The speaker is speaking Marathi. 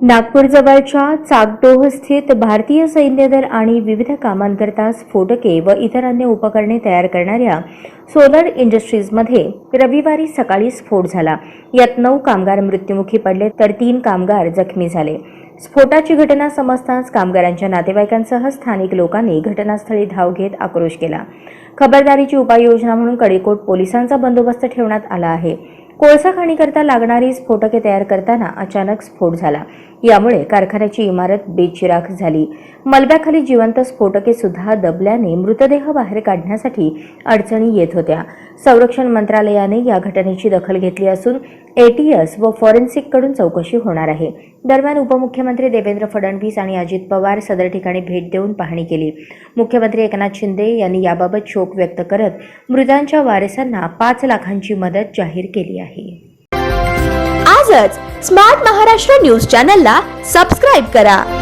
नागपूरजवळच्या चाकडोह स्थित भारतीय सैन्य दल आणि विविध कामांकरता स्फोटके व इतर अन्य उपकरणे तयार करणाऱ्या सोलर इंडस्ट्रीजमध्ये रविवारी सकाळी स्फोट झाला. यात नऊ कामगार मृत्युमुखी पडले तर तीन कामगार जखमी झाले. स्फोटाची घटना समजताच कामगारांच्या नातेवाईकांसह स्थानिक लोकांनी घटनास्थळी धाव घेत आक्रोश केला. खबरदारीची उपाययोजना म्हणून कडेकोट पोलिसांचा बंदोबस्त ठेवण्यात आला आहे. कोळसा खाणीकरता लागणारी स्फोटके तयार करताना अचानक स्फोट झाला. यामुळे कारखान्याची इमारत बेचिराख झाली. मलब्याखाली जिवंत स्फोटके सुद्धा दबल्याने मृतदेह बाहेर काढण्यासाठी अडचणी येत होत्या. संरक्षण मंत्रालयाने या घटनेची दखल घेतली असून एटीएस व फॉरेन्सिककडून चौकशी होणार आहे. दरम्यान उपमुख्यमंत्री देवेंद्र फडणवीस आणि अजित पवार सदर ठिकाणी भेट देऊन पाहणी केली. मुख्यमंत्री एकनाथ शिंदे यांनी याबाबत शोक व्यक्त करत मृतांच्या वारसांना पाच लाखांची मदत जाहीर केली आहे. आजच स्मार्ट महाराष्ट्र न्यूज चॅनलला सबस्क्राईब करा.